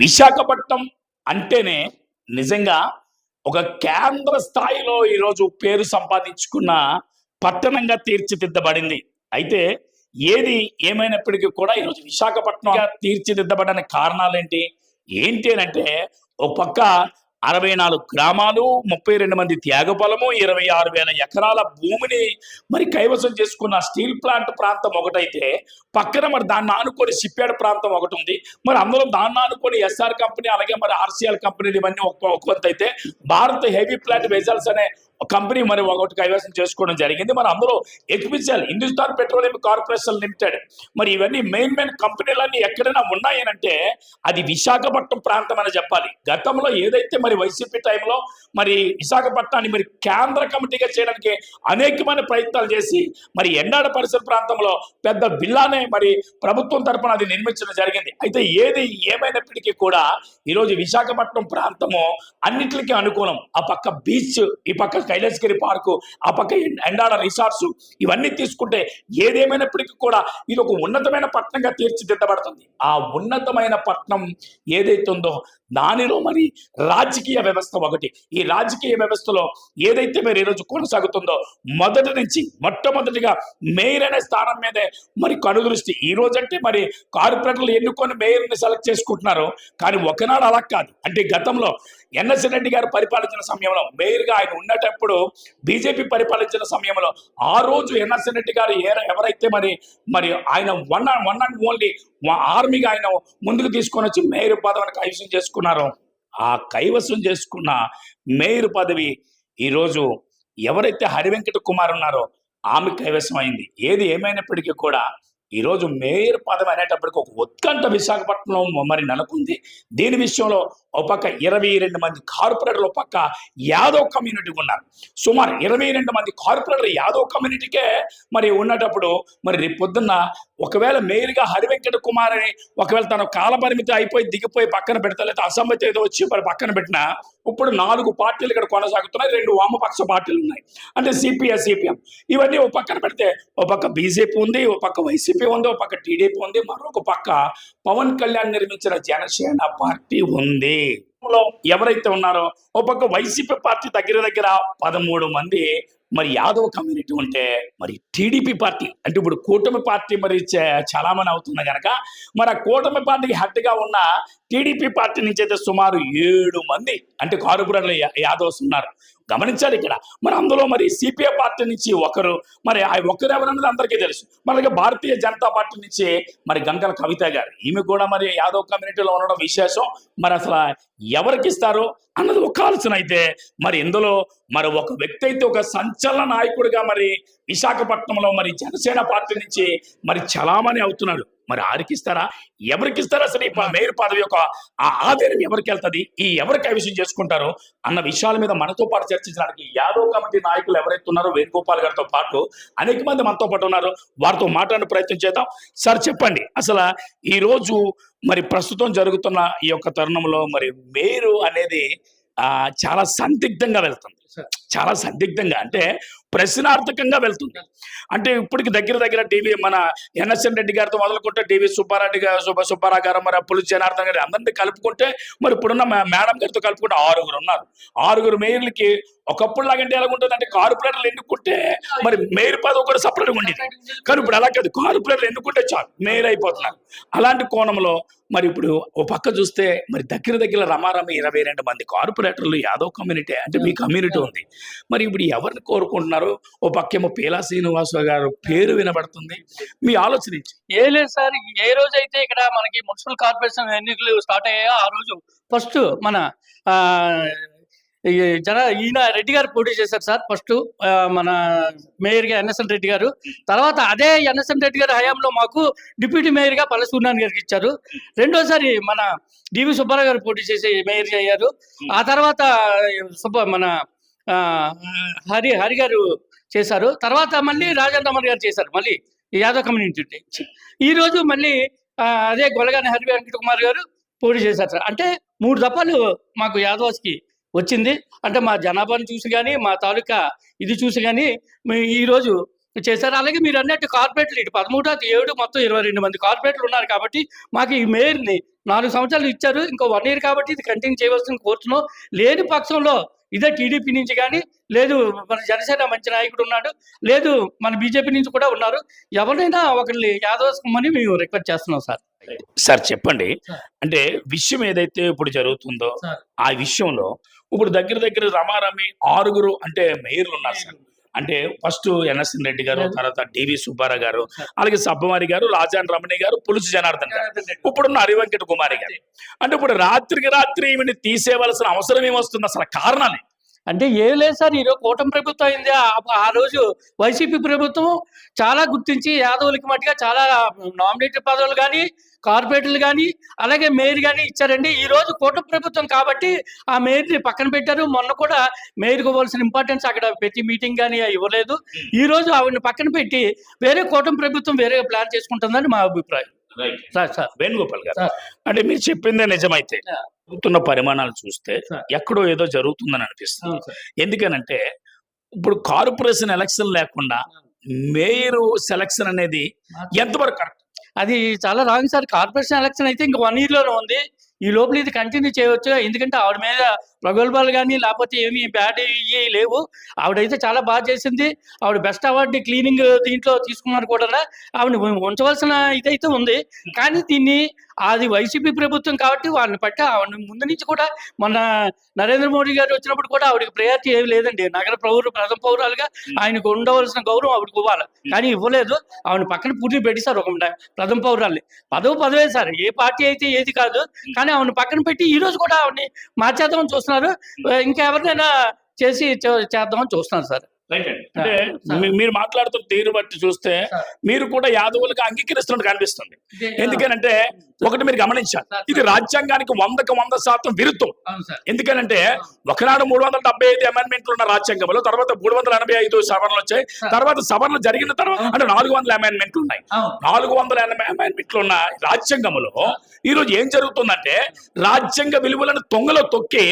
విశాఖపట్నం అంటేనే నిజంగా ఒక కేంద్ర స్థాయిలో ఈరోజు పేరు సంపాదించుకున్న పట్టణంగా తీర్చిదిద్దబడింది. అయితే ఏది ఏమైనప్పటికీ కూడా ఈరోజు విశాఖపట్నంగా తీర్చిదిద్దబడని కారణాలేంటి? ఏంటి అంటే ఒక పక్క అరవై నాలుగు గ్రామాలు ముప్పై రెండు మంది త్యాగఫలము ఇరవై ఆరు వేల ఎకరాల భూమిని మరి కైవసం చేసుకున్న స్టీల్ ప్లాంట్ ప్రాంతం ఒకటైతే పక్కన మరి దాన్ని ఆనుకొని సిప్యాడ్ ప్రాంతం ఒకటి ఉంది మరి అందులో దాన్ని ఆనుకొని ఎస్ఆర్ కంపెనీ అలాగే మరి ఆర్సీఎల్ కంపెనీలు ఇవన్నీ ఒక ఒక అయితే భారత్ హెవీ ప్లాంట్ వెజల్స్ అనే కంపెనీ మరి ఒకటి కైవసం చేసుకోవడం జరిగింది. మరి అందులో HPCL Hindustan petroleum corporation limited. మరి ఇవన్నీ మెయిన్ మెయిన్ కంపెనీలన్నీ ఎక్కడైనా ఉన్నాయనంటే అది విశాఖపట్నం ప్రాంతం అని చెప్పాలి. గతంలో ఏదైతే మరి వైసీపీ టైంలో మరి విశాఖపట్నాన్ని మరి కేంద్ర కమిటీగా చేయడానికి అనేకమైన ప్రయత్నాలు చేసి మరి ఎండాడ పరిసర ప్రాంతంలో పెద్ద బిల్లానే మరి ప్రభుత్వం తరఫున అది నిర్మించడం జరిగింది. అయితే ఏది ఏమైనప్పటికీ కూడా ఈరోజు విశాఖపట్నం ప్రాంతము అన్నిటికీ అనుకూలం. ఆ పక్క బీచ్ ఈ పక్క కైలాసగిరి పార్కు ఆ పక్క ఎండాడ రిసార్ట్స్ ఇవన్నీ తీసుకుంటే ఏదేమైనప్పటికీ కూడా ఇది ఒక ఉన్నతమైన పట్టణంగా తీర్చిదిద్దబడుతుంది. ఆ ఉన్నతమైన పట్టణం ఏదైతే ఉందో దానిలో మరి రాజకీయ వ్యవస్థ ఒకటి. ఈ రాజకీయ వ్యవస్థలో ఏదైతే మరి ఈరోజు కొనసాగుతుందో మొదటి నుంచి మొట్టమొదటిగా మేయర్ అనే స్థానం మీదే మరి కనుదృష్టి ఈ రోజంటే మరి కార్పొరేటర్లు ఎన్నుకొని మేయర్ని సెలెక్ట్ చేసుకుంటున్నారు. కానీ ఒకనాడు అలా కాదు. అంటే గతంలో ఎన్ఎస్ రెడ్డి గారు పరిపాలించిన సమయంలో మేయర్గా ఆయన ఉన్నటప్పుడు బీజేపీ పరిపాలించిన సమయంలో ఆ రోజు ఎన్ఎస్ రెడ్డి గారు ఎవరైతే మరి మరి ఆయన వన్ వన్ అండ్ ఓన్లీ ఆర్మీగా ఆయన ముందుకు తీసుకొని వచ్చి మేయర్ పదవిని కైవసం చేసుకున్నారో ఆ కైవసం చేసుకున్న మేయర్ పదవి ఈరోజు ఎవరైతే హరివెంకట కుమార్ ఉన్నారో ఆమె కైవసం అయింది. ఏది ఏమైనప్పటికీ కూడా ఈరోజు మేయర్ పదవి అనేటప్పటికి ఒక ఉత్కంఠ విశాఖపట్నంలో మరి నెలకొంది. దీని విషయంలో ఒక పక్క ఇరవై రెండు మంది కార్పొరేటర్లు ఒక పక్క యాదవ్ కమ్యూనిటీ ఉన్నారు. సుమారు ఇరవై రెండు మంది కార్పొరేటర్ యాదవ్ కమ్యూనిటీకే మరి ఉన్నటప్పుడు మరి రేపు పొద్దున్న ఒకవేళ మేయర్గా హరివెంకట కుమార్ అని ఒకవేళ తన కాలపరిమితి అయిపోయి దిగిపోయి పక్కన పెడతా లేదా అసమ్మతి ఏదో వచ్చి మరి పక్కన పెట్టినా ఇప్పుడు నాలుగు పార్టీలు ఇక్కడ కొనసాగుతున్నాయి రెండు వామపక్ష పార్టీలు ఉన్నాయి. అంటే సిపిఎస్ సిపిఎం ఇవన్నీ ఒక పక్కన పెడితే ఒక పక్క బీజేపీ ఉంది ఒక పక్క వైసీపీ ఉంది ఒక పక్క టీడీపీ ఉంది మరొక పక్క పవన్ కళ్యాణ్ నిర్మించిన జనసేన పార్టీ ఉంది. లో ఎవరైతే ఉన్నారో ఒక పక్క వైసీపీ పార్టీ దగ్గర దగ్గర పదమూడు మంది మరి యాదవ్ కమ్యూనిటీ ఉంటే మరి టీడీపీ పార్టీ అంటే ఇప్పుడు కూటమి పార్టీ మరి చాలా చలామణి అవుతుంది కనుక మరి ఆ కూటమి పార్టీకి హెడ్గా ఉన్న టీడీపీ పార్టీ నుంచి అయితే సుమారు ఏడు మంది అంటే కార్పొరేటర్లు యాదవ్స్ ఉన్నారు. గమనించాలి ఇక్కడ. మరి అందులో మరి సిపిఐ పార్టీ నుంచి ఒకరు మరి ఆ ఒకరు ఎవరన్నది అందరికీ తెలుసు. మనకి భారతీయ జనతా పార్టీ నుంచి మరి గంగల కవిత గారు. ఈమె కూడా మరి యాదవ్ కమ్యూనిటీలో ఉండడం విశేషం. మరి అసలు ఎవరికి ఇస్తారు అన్నది ఒక ఆలోచన అయితే మరి ఇందులో మరి ఒక వ్యక్తి అయితే ఒక సంచలన నాయకుడిగా మరి విశాఖపట్నంలో మరి జనసేన పార్టీ నుంచి మరి చలామణి అవుతున్నాడు. మరి ఆరికి ఇస్తారా ఎవరికి ఇస్తారా అసలు ఈ మేయర్ పదవి యొక్క ఆ ఆధారం ఎవరికి వెళ్తుంది? ఈ ఎవరు కైవసం చేసుకుంటారు? అన్న విషయాల మీద మనతో పాటు చర్చించడానికి యాదవ్ కమిటీ నాయకులు ఎవరైతే ఉన్నారో వేణుగోపాల్ గారితో పాటు అనేక మంది మనతో పాటు ఉన్నారు. వారితో మాట్లాడే ప్రయత్నం చేద్దాం. సార్ చెప్పండి. అసలు ఈ రోజు మరి ప్రస్తుతం జరుగుతున్న ఈ యొక్క తరుణంలో మరి మేరు అనేది ఆ చాలా సందిగ్ధంగా వెళ్తుంది. చాలా సందిగ్ధంగా. అంటే ప్రశ్నార్థకంగా వెళ్తుంది. అంటే ఇప్పటికి దగ్గర దగ్గర టీవీ మన ఎన్ఎస్ఎన్ రెడ్డి గారితో మొదలుకుంటే టీవీ సుబ్బారెడ్డి గారు సుబ్బ సుబ్బారావు గారు మరి పులి జనార్దన్ గారు అందరినీ కలుపుకుంటే మరి ఇప్పుడున్న మేడం గారితో కలుపుకుంటే ఆరుగురు ఉన్నారు. ఆరుగురు మేయర్లకి ఒకప్పుడు లాగంటే ఎలా ఉంటుంది అంటే కార్పొరేటర్లు ఎన్నుకుంటే మరి మేయర్ పదవి కూడా సపరేట్గా ఉండేది. కానీ ఇప్పుడు అలా కాదు. కార్పొరేటర్లు ఎన్నుకుంటే చాలు. మేయర్ అయిపోతున్నారు. అలాంటి కోణంలో మరి ఇప్పుడు ఓ పక్క చూస్తే మరి దగ్గర దగ్గర రమారమి ఇరవై రెండు మంది కార్పొరేటర్లు యాదవ్ కమ్యూనిటీ అంటే మీ కమ్యూనిటీ ఉంది. మరి ఇప్పుడు ఎవరిని కోరుకుంటున్నారు? ఓ పక్కేమో పీలా శ్రీనివాస గారు పేరు వినబడుతుంది. మీ ఆలోచన? ఏ లేదు సార్ ఏ రోజు అయితే ఇక్కడ మనకి మున్సిపల్ కార్పొరేషన్ ఎన్నికలు స్టార్ట్ అయ్యాయో ఆ రోజు ఫస్ట్ మన జన ఈయన రెడ్డి గారు పోటీ చేశారు సార్ ఫస్ట్ మన మేయర్గా ఎన్ఎస్ఎన్ రెడ్డి గారు. తర్వాత అదే ఎన్ఎస్ఎన్ రెడ్డి గారి హయాంలో మాకు డిప్యూటీ మేయర్గా పల్లెసూర్నారాయణ గారికి ఇచ్చారు. రెండోసారి మన డివి సుబ్బారావు గారు పోటీ చేసి మేయర్ అయ్యారు. ఆ తర్వాత సుబ్బ మన హరి హరి గారు చేశారు. తర్వాత మళ్ళీ రాజేంద్రమణి గారు చేశారు. మళ్ళీ యాదవ్ కమ్యూనిటీ ఈ రోజు మళ్ళీ అదే గొలగాని హరి వెంకట కుమార్ గారు పోటీ చేశారు సార్. అంటే మూడు దఫాలు మాకు యాదవ్స్కి వచ్చింది. అంటే మా జనాభాను చూసి కానీ మా తాలూకా ఇది చూసి కానీ ఈ రోజు చేశారు. అలాగే మీరు అన్నట్టు కార్పొరేట్లు ఇటు పదమూడు అది ఏడు మొత్తం ఇరవై రెండు మంది కార్పొరేట్లు ఉన్నారు కాబట్టి మాకు ఈ మేయర్ని నాలుగు సంవత్సరాలు ఇచ్చారు. ఇంకో వన్ ఇయర్ కాబట్టి ఇది కంటిన్యూ చేయవలసిన కోరుతున్నాం. లేని పక్షంలో ఇదే టీడీపీ నుంచి కానీ లేదు మన జనసేన మంచి నాయకుడు ఉన్నాడు లేదు మన బీజేపీ నుంచి కూడా ఉన్నారు. ఎవరైనా ఒకరిని యాదవస్కమని మేము రిక్వెస్ట్ చేస్తున్నాం సార్. సార్ చెప్పండి. అంటే విషయం ఏదైతే ఇప్పుడు జరుగుతుందో. ఆ విషయంలో ఇప్పుడు దగ్గర దగ్గర రమారమి ఆరుగురు అంటే మేయర్లు ఉన్నారు సార్. అంటే ఫస్ట్ ఎన్ఎస్ఎన్ రెడ్డి గారు. తర్వాత డివి సుబ్బారావు గారు. అలాగే సబ్బవారి గారు రాజాన్ రమణి గారు పులుసు జనార్దన్ గారు. ఇప్పుడున్న హరివెంకట కుమారి గారు. అంటే ఇప్పుడు రాత్రికి రాత్రి ఈమెని తీసేయవలసిన అవసరం ఏమొస్తుంది అసలు కారణాలు? అంటే ఏం లేదు సార్ ఈరోజు కూటమి ప్రభుత్వం అయింది. ఆ- ఆ రోజు వైసీపీ ప్రభుత్వం చాలా గుర్తించి యాదవులకి మట్టుగా చాలా నామినేటెడ్ పదవులు కానీ కార్పొరేటర్లు కానీ అలాగే మేయర్ కానీ ఇచ్చారండి. ఈ రోజు కూటమి ప్రభుత్వం కాబట్టి ఆ మేయర్ని పక్కన పెట్టారు. మొన్న కూడా మేయర్కి ఇవ్వాల్సిన ఇంపార్టెన్స్ అక్కడ పెట్టి మీటింగ్ కానీ ఇవ్వలేదు. ఈ రోజు ఆవిడని పక్కన పెట్టి వేరే కూటమి ప్రభుత్వం వేరే ప్లాన్ చేసుకుంటుందని మా అభిప్రాయం. Sir sir. వేణుగోపాల్ గారు. అంటే మీరు చెప్పిందే నిజమైతే. జరుగుతున్న పరిమాణాలు చూస్తే. ఎక్కడో ఏదో జరుగుతుందని అనిపిస్తుంది. ఎందుకనంటే ఇప్పుడు కార్పొరేషన్ ఎలక్షన్ లేకుండా మేయర్ సెలక్షన్ అనేది ఎంతవరకు కరెక్ట్? అది చాలా రాంగ్ సార్. కార్పొరేషన్ ఎలక్షన్ అయితే ఇంకా వన్ ఇయర్లోనే ఉంది. ఈ లోపల ఇది కంటిన్యూ చేయవచ్చు ఎందుకంటే ఆవిడ మీద ప్రగల్భాలు కానీ లేకపోతే ఏమి బ్యాడ్ ఇవి లేవు. ఆవిడైతే చాలా బాగా చేసింది. ఆవిడ బెస్ట్ అవార్డు క్లీనింగ్ దీంట్లో తీసుకున్నారు కూడా. ఆవిడ ఉంచవలసిన ఇదైతే ఉంది. కానీ దీన్ని అది వైసీపీ ప్రభుత్వం కాబట్టి వాళ్ళని పట్టి ఆవిడ ముందు నుంచి కూడా మొన్న నరేంద్ర మోడీ గారు వచ్చినప్పుడు కూడా ఆవిడకి ప్రయారిటీ ఏమి లేదండి. నగర పౌరు ప్రథమ పౌరాలుగా ఆయనకు ఉండవలసిన గౌరవం ఆవిడకి ఇవ్వాలి. కానీ ఇవ్వలేదు. ఆవిడ పక్కన పూర్తి పెట్టేశారు ఒక ప్రథమ పౌరాల్ని. పదవి పదవే సార్. ఏ పార్టీ అయితే ఏది కాదు. కానీ ఆవిడ పక్కన పెట్టి ఈ రోజు కూడా ఆవిడని మార్చేద్దామని చూస్తున్నారు. ఇంకా ఎవరినైనా చేసి చేద్దామని చూస్తున్నారు సార్. అంటే మీరు మాట్లాడుతున్న తీరు బట్టి చూస్తే. మీరు కూడా యాదవులుగా అంగీకరిస్తున్నట్టు కనిపిస్తుంది. ఎందుకనంటే ఒకటి మీరు గమనించాలి. ఇది రాజ్యాంగానికి వందకు వంద శాతం విరుద్ధం. అవును సార్. ఎందుకనంటే ఒకనాడు మూడు వందల డెబ్బై ఐదు అమెండ్మెంట్లు ఉన్న రాజ్యాంగంలో తర్వాత మూడు వందల ఎనభై ఐదు సవరణలు వచ్చాయి. తర్వాత సవరణలు జరిగిన తర్వాత అంటే నాలుగు వందల అమెండ్మెంట్లు ఉన్నాయి. నాలుగు వందల ఎనభై అమెండ్మెంట్లు ఉన్న రాజ్యాంగంలో ఈ రోజు ఏం జరుగుతుందంటే రాజ్యాంగ విలువలను తొంగలో తొక్కి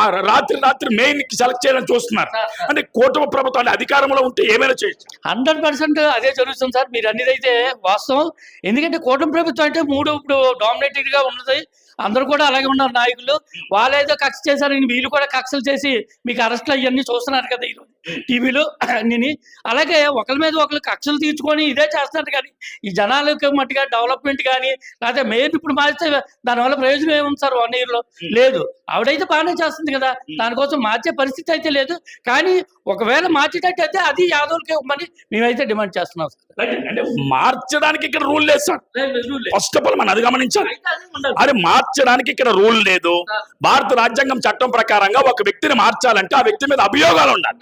ఆ రాత్రి రాత్రి మెయిన్ సెలెక్ట్ చేయడం చూస్తున్నారు. అంటే కూటమి ప్రభుత్వం అంటే అధికారంలో ఉంటే ఏమైనా చేయొచ్చు? హండ్రెడ్ పర్సెంట్ అదే జరుగుతుంది సార్. మీరు అనేది అయితే వాస్తవం. ఎందుకంటే కూటమి ప్రభుత్వం అంటే మూడు ఇప్పుడు డామినేటెడ్గా ఉన్నది. అందరూ కూడా అలాగే ఉన్నారు నాయకులు. వాళ్ళేదో కక్ష చేశారని వీళ్ళు కూడా కక్షలు చేసి మీకు అరెస్ట్లు అవన్నీ చూస్తున్నారు కదా ఈరోజు టీవీలో. అన్ని అలాగే ఒకరి మీద ఒకరు కక్షలు తీర్చుకొని ఇదే చేస్తున్నారు కానీ ఈ జనాలకు మట్టుగా డెవలప్మెంట్ కానీ లేకపోతే మేయర్ ఇప్పుడు మార్చితే దానివల్ల ప్రయోజనం ఏముంది సార్ వన్ ఇయర్లో? లేదు. ఆవిడైతే బాగానే చేస్తుంది కదా. దానికోసం మార్చే పరిస్థితి అయితే లేదు. కానీ ఒకవేళ మార్చేటట్టయితే అది యాదవులకే ఇవ్వమని మేమైతే డిమాండ్ చేస్తున్నాం సార్. అంటే మార్చడానికి ఇక్కడ రూల్ లేదు సార్. ఫస్ట్ ఆఫ్ ఆల్ మనం అది గమనించాలి. ఉండాలి. అది మార్చడానికి ఇక్కడ రూల్ లేదు. భారత రాజ్యాంగం చట్టం ప్రకారంగా ఒక వ్యక్తిని మార్చాలంటే ఆ వ్యక్తి మీద అభియోగాలు ఉండాలి.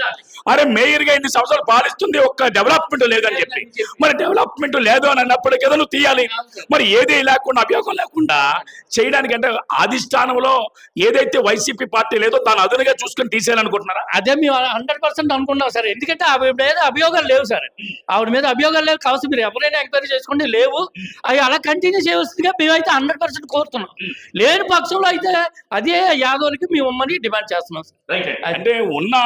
అరే మేయర్గా ఇన్ని సంవత్సరాలు పాలిస్తుంది ఒక్క డెవలప్మెంట్ లేదని చెప్పి. మరి డెవలప్మెంట్ లేదు అని అన్నప్పటికీ ఏదో నువ్వు తీయాలి. మరి ఏది లేకుండా అభియోగం లేకుండా చేయడానికి అంటే అధిష్టానంలో ఏదైతే వైసీపీ పార్టీ లేదో దాని అదునుగా చూసుకొని తీసేయాలనుకుంటున్నారా? అదే మేము హండ్రెడ్ పర్సెంట్ అనుకున్నాం సార్. ఎందుకంటే ఆవిడ మీద అభియోగాలు లేవు సార్. ఆవిడ మీద అభియోగాలు లేవు. కావచ్చు మీరు ఎవరైనా ఎంక్వైరీ చేసుకోండి లేవు. అవి అలా కంటిన్యూ చేయవలసిందిగా మేమైతే హండ్రెడ్ పర్సెంట్ కోరుతున్నాం. లేని పక్షంలో అయితే అదే యాదవులకి మేము ఇవ్వమని డిమాండ్ చేస్తున్నాం సార్. అంటే ఉన్న